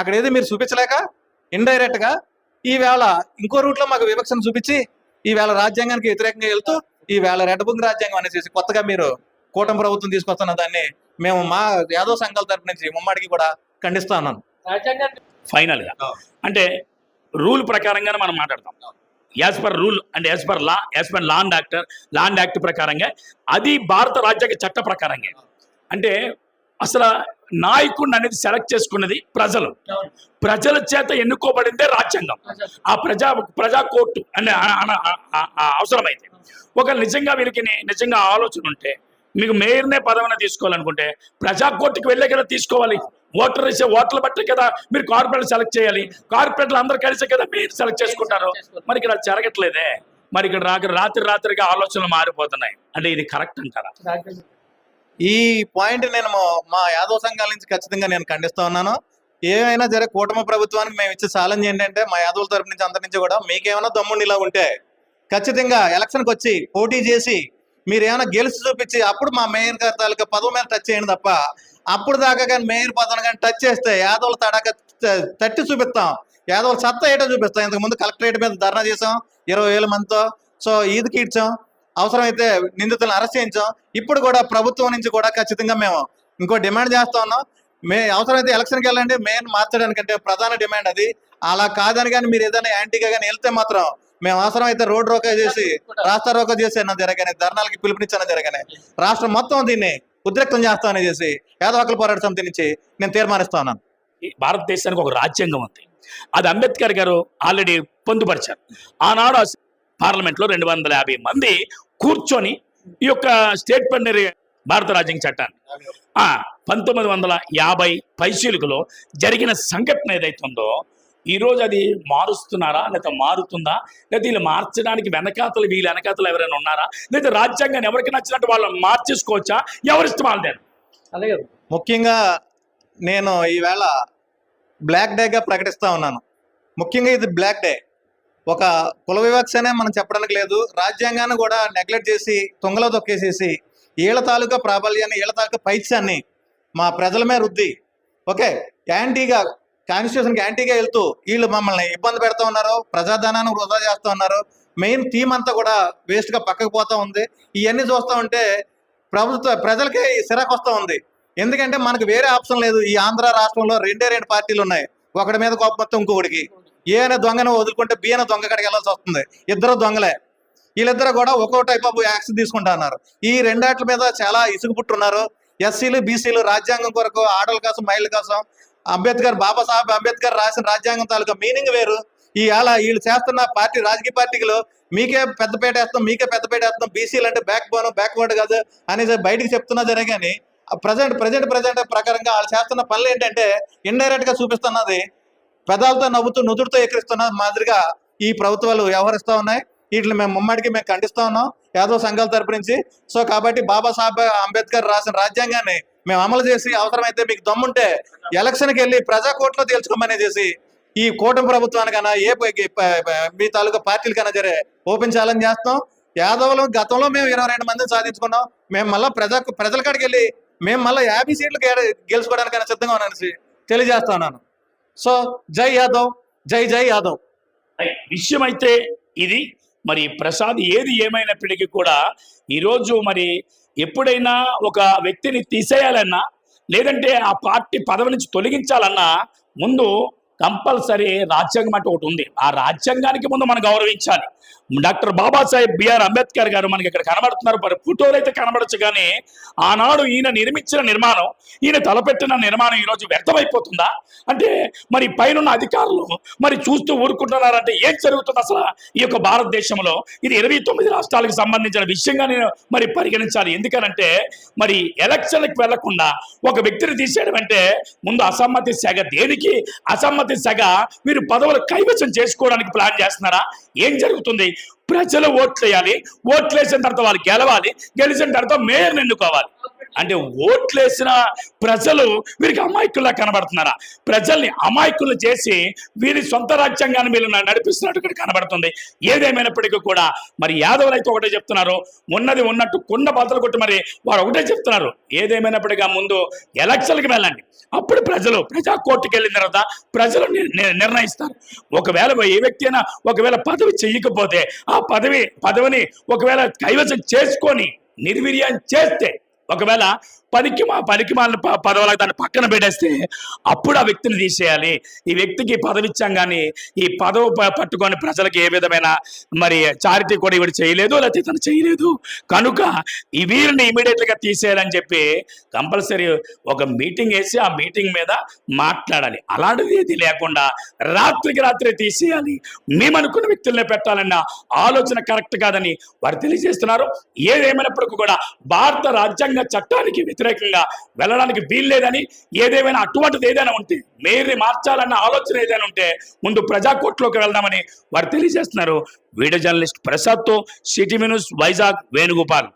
అక్కడ ఏది మీరు చూపించలేక ఇండైరెక్ట్గా ఈ వేళ ఇంకో రూట్లో మాకు వివక్షను చూపించి ఈ వేళ రాజ్యాంగానికి వ్యతిరేకంగా వెళ్తూ ఈ వేళ రెడ్ బుక్ రాజ్యాంగం అనేసి కొత్తగా మీరు కూటమి ప్రభుత్వం తీసుకొస్తున్న దాన్ని మేము మా యాదవ సంఘాల తరపు నుంచి ముమ్మడికి కూడా ఖండిస్తా ఉన్నాను రాజ్యాంగాన్ని ఫైనల్గా. Oh. అంటే రూల్ ప్రకారంగానే మనం మాట్లాడతాం. As per rule and as per law as per land actor land act ప్రకారంగా అది భారత రాజ్యాంగ చట్ట ప్రకారంగా. అంటే అసలు నాయకుడిని అనేది సెలెక్ట్ చేసుకున్నది ప్రజలు. ప్రజల చేత ఎన్నుకోబడిందే రాజ్యాంగం. ఆ. ప్రజా ప్రజా కోర్టు అనే అవసరమైతే. ఒక నిజంగా వీరికి నిజంగా ఆలోచన ఉంటే మీకు మేయర్నే పదవిన తీసుకోవాలనుకుంటే ప్రజా కోర్టుకి వెళ్ళే కదా తీసుకోవాలి. ఓటర్ వేసే ఓట్ల బట్టి కదా మీరు కార్పొరేట్ సెలెక్ట్ చేయాలి. కార్పొరేట్లు అందరు కలిసే కదా మీరు సెలెక్ట్ చేసుకుంటారు. మరి ఇక్కడ జరగట్లేదే. మరి ఇక్కడ రాక రాత్రి రాత్రిగా ఆలోచనలు మారిపోతున్నాయి. అంటే ఇది కరెక్ట్ అంటారా? ఈ పాయింట్ నేను మా- యాదవ సంఘాల నుంచి ఖచ్చితంగా నేను ఖండిస్తా ఉన్నాను. ఏమైనా సరే కూటమి ప్రభుత్వానికి మేము ఇచ్చే ఛాలెంజ్ ఏంటంటే మా యాదవుల తరపు నుంచి అందరి నుంచి కూడా మీకేమైనా దమ్ముండి ఇలా ఉంటే ఖచ్చితంగా ఎలక్షన్కి వచ్చి పోటీ చేసి మీరు ఏమైనా గెలిచి చూపించి అప్పుడు మా మేయర్ గారి తాలూకా పదవి మీద టచ్ చేయండి తప్ప అప్పుడు దాకా కానీ మేయర్ పదవిని కానీ టచ్ చేస్తే యాదవుల తడాక తట్టి చూపిస్తాం. యాదవులు సత్తా ఏటో చూపిస్తాం. ఇంతకు ముందు కలెక్టరేట్ మీద ధర్నా చేసాం ఇరవై వేల మందితో. సో ఈద్కి ఇచ్చాం. అవసరమైతే నిందితులను అరెస్ట్ చేయించాం. ఇప్పుడు కూడా ప్రభుత్వం నుంచి కూడా ఖచ్చితంగా మేము ఇంకో డిమాండ్ చేస్తా ఉన్నాం. మే అవసరమైతే ఎలక్షన్కి వెళ్ళండి. మెయిన్ మార్చడానికంటే ప్రధాన డిమాండ్ అది. అలా కాదని కానీ మీరు ఏదైనా యాంటీగా కానీ వెళ్తే మాత్రం మేము అవసరమైతే రోడ్ రోకా చేసి రాస్తా రోకా చేసి అన్న జరగానే ధర్నాలకి పిలుపునిచ్చిన జరగానే. రాష్ట్రం మొత్తం దీన్ని ఉద్రిక్తం చేస్తామని చేసి యాదవ హక్కుల పోరాట సమితి నుంచి నేను తీర్మానిస్తా ఉన్నాను. ఈ భారతదేశానికి ఒక రాజ్యాంగం ఉంది. అది అంబేద్కర్ గారు ఆల్రెడీ పొందుపరిచారు. ఆనాడు పార్లమెంట్లో రెండు వందల యాభై మంది కూర్చొని ఈ యొక్క స్టేట్ భారత రాజ్యాంగ చట్టాన్ని పంతొమ్మిది వందల యాభై పరిశీలికలో జరిగిన సంఘటన ఏదైతుందో ఉందో ఈ రోజు అది మారుస్తున్నారా? లేదా మారుతుందా? లేదా వీళ్ళు మార్చడానికి వెనకాతలు వీళ్ళ వెనకాతలు ఎవరైనా ఉన్నారా? లేదా రాజ్యాంగాన్ని ఎవరికి నచ్చినట్టు వాళ్ళు మార్చేసుకోవచ్చా? ఎవరిష్టం వాళ్ళదే? అలాగే ముఖ్యంగా నేను ఈవేళ బ్లాక్ డేగా ప్రకటిస్తా ఉన్నాను. ముఖ్యంగా ఇది బ్లాక్ డే. ఒక కుల వివక్షనే మనం చెప్పడానికి లేదు. రాజ్యాంగాన్ని కూడా నెగ్లెక్ట్ చేసి తుంగలో తొక్కేసేసి ఈళ్ళ తాలూకా ప్రాబల్యాన్ని ఈళ్ళ తాలూకా పైత్యాన్ని మా ప్రజల మీద రుద్ది. ఓకే యాంటీగా కాన్స్టిట్యూషన్కి యాంటీగా వెళ్తూ వీళ్ళు మమ్మల్ని ఇబ్బంది పెడతా ఉన్నారు ప్రజాధనాన్ని వృధా చేస్తూ ఉన్నారు. మెయిన్ థీమ్ అంతా కూడా వేస్ట్గా పక్కకు పోతా ఉంది. ఇవన్నీ చూస్తూ ఉంటే ప్రభుత్వ ప్రజలకి సిరాకు వస్తూ ఉంది. ఎందుకంటే మనకు వేరే ఆప్షన్ లేదు. ఈ ఆంధ్ర రాష్ట్రంలో రెండే రెండు పార్టీలు ఉన్నాయి. ఒకటి మీద కోపం మొత్తం ఇంకొకటికి. ఏ అనే దొంగను వదులుకుంటే బి అనే దొంగ కడికి వెళ్ళాల్సి వస్తుంది. ఇద్దరు దొంగలే. వీళ్ళిద్దరు కూడా ఒక్కో టైప్ ఆఫ్ యాక్షన్ తీసుకుంటా ఉన్నారు. ఈ రెండాట్ల మీద చాలా ఇసుగు పుట్టున్నారు. ఎస్సీలు బీసీలు రాజ్యాంగం కొరకు ఆడల కోసం మహిళల కోసం అంబేద్కర్ బాబాసాహెబ్ అంబేద్కర్ రాసిన రాజ్యాంగం తాలూకా మీనింగ్ వేరు. ఈ అలా వీళ్ళు చేస్తున్న పార్టీ రాజకీయ పార్టీలు మీకే పెద్దపేట వేస్తాం మీకే పెద్దపేట వేస్తాం బీసీలు అంటే బ్యాక్ బోన్ బ్యాక్వర్డ్ కాదు అనేది బయటికి చెప్తున్నా సరే కానీ ప్రజెంట్ ప్రజెంట్ ప్రజెంట్ ప్రకారంగా వాళ్ళు చేస్తున్న పనులు ఏంటంటే ఇండైరెక్ట్గా చూపిస్తున్నది పెదాలతో నవ్వుతూ నుదురుతో ఎక్కిరిస్తున్న మాదిరిగా ఈ ప్రభుత్వాలు వ్యవహరిస్తూ ఉన్నాయి. వీటిని మేము ముమ్మడికి మేము ఖండిస్తూ ఉన్నాం. యాదవ సంఘాల తరపు నుంచి. సో కాబట్టి బాబాసాహెబ్ అంబేద్కర్ రాసిన రాజ్యాంగాన్ని మేము అమలు చేసి అవసరమైతే మీకు దమ్ముంటే ఎలక్షన్కి వెళ్ళి ప్రజా కోర్టులో తేల్చుకోమని చేసి ఈ కూటమి ప్రభుత్వానికైనా ఏ మీ తాలూకా పార్టీలకైనా సరే ఓపెన్ ఛాలెంజ్ చేస్తాం. యాదవ్లు గతంలో మేము ఇరవై రెండు మందిని సాధించుకున్నాం. మేము మళ్ళీ ప్రజా ప్రజల కాడికి వెళ్ళి మేము మళ్ళీ యాభై సీట్లు గెలుచుకోవడానికైనా సిద్ధంగా ఉన్నాను తెలియజేస్తున్నాను. సో జై యాదవ్ జై జై యాదవ్. విషయం అయితే ఇది. మరి ప్రసాద్ ఏది ఏమైనప్పటికీ కూడా ఈరోజు మరి ఎప్పుడైనా ఒక వ్యక్తిని తీసేయాలన్నా లేదంటే ఆ పార్టీ పదవి నుంచి తొలగించాలన్నా ముందు కంపల్సరీ రాజ్యాంగం అంటే ఒకటి ఉంది. ఆ రాజ్యాంగానికి ముందు మనం గౌరవించాలి. డాక్టర్ బాబాసాహెబ్ బిఆర్ అంబేద్కర్ గారు మనకి ఇక్కడ కనబడుతున్నారు. మరి ఫోటోలు అయితే కనబడచ్చు కానీ ఆనాడు ఈయన నిర్మించిన నిర్మాణం ఈయన తలపెట్టిన నిర్మాణం ఈరోజు వ్యర్థమైపోతుందా? అంటే మరి పైన అధికారులు మరి చూస్తూ ఊరుకుంటున్నారంటే ఏం జరుగుతుంది అసలు ఈ యొక్క భారతదేశంలో? ఇది ఇరవై తొమ్మిది రాష్ట్రాలకు సంబంధించిన విషయంగా నేను మరి పరిగణించాలి. ఎందుకనంటే మరి ఎలక్షన్లకు వెళ్ళకుండా ఒక వ్యక్తిని తీసేయడం అంటే ముందు అసమ్మతి శాఖ దేనికి? అసమ్మతి సెగ మీరు పదవులు కైవసం చేసుకోవడానికి ప్లాన్ చేస్తున్నారా? ఏం జరుగుతుంది? ప్రజలు ఓట్లేయాలి. ఓట్లేసిన తర్వాత వాళ్ళు గెలవాలి. గెలిచిన తర్వాత మేయర్ని ఎన్నుకోవాలి. అంటే ఓట్లేసిన ప్రజలు వీరికి అమాయకుల్లా కనబడుతున్నారా? ప్రజల్ని అమాయకులు చేసి వీరి సొంత రాజ్యాంగాన్ని వీళ్ళు నడిపిస్తున్నట్టు ఇక్కడ కనబడుతుంది. ఏదేమైనప్పటికీ కూడా మరి యాదవులు అయితే ఒకటే చెప్తున్నారు. ఉన్నది ఉన్నట్టు కొండ బద్దలు కొట్టి మరి వారు ఒకటే చెప్తున్నారు. ఏదేమైనప్పటికీ ముందు ఎలక్షన్కి వెళ్ళండి. అప్పుడు ప్రజలు ప్రజా కోర్టుకి వెళ్ళిన తర్వాత ప్రజలు నిర్ణయిస్తారు. ఒకవేళ ఏ వ్యక్తి అయినా ఒకవేళ పదవి చెయ్యకపోతే ఆ పదవి పదవిని ఒకవేళ కైవసం చేసుకొని నిర్వీర్యం చేస్తే ఒకవేళ పనికి మా పనికి మాలిన ప- పదవులకు దాన్ని పక్కన పెట్టేస్తే అప్పుడు ఆ వ్యక్తిని తీసేయాలి. ఈ వ్యక్తికి పదవి ఇచ్చాం కానీ ఈ పదవి ప- పట్టుకొని ప్రజలకు ఏ విధమైన మరి చారిటీ కూడా ఇవి చేయలేదు లేకపోతే తను చేయలేదు. కనుక ఈ వీరిని ఇమీడియట్గా తీసేయాలని చెప్పి కంపల్సరీ ఒక మీటింగ్ వేసి ఆ మీటింగ్ మీద మాట్లాడాలి. అలాంటిది ఏది లేకుండా రాత్రికి రాత్రి తీసేయాలి. మేము అనుకున్న వ్యక్తులనే పెట్టాలన్న ఆలోచన కరెక్ట్ కాదని వారు తెలియజేస్తున్నారు. ఏదేమైనప్పటికీ కూడా భారత రాజ్యాంగ చట్టానికి వ్యతిరేకంగా వెళ్ళడానికి వీల్లేదని ఏదేమైనా అటువంటిది ఏదైనా ఉంటే మేయర్ని మార్చాలన్న ఆలోచన ఏదైనా ఉంటే ముందు ప్రజాకోర్టులోకి వెళ్దామని వారు తెలియజేస్తున్నారు. వీడియో జర్నలిస్ట్ ప్రసాద్తో సిటీ న్యూస్ వైజాగ్ వేణుగోపాల్.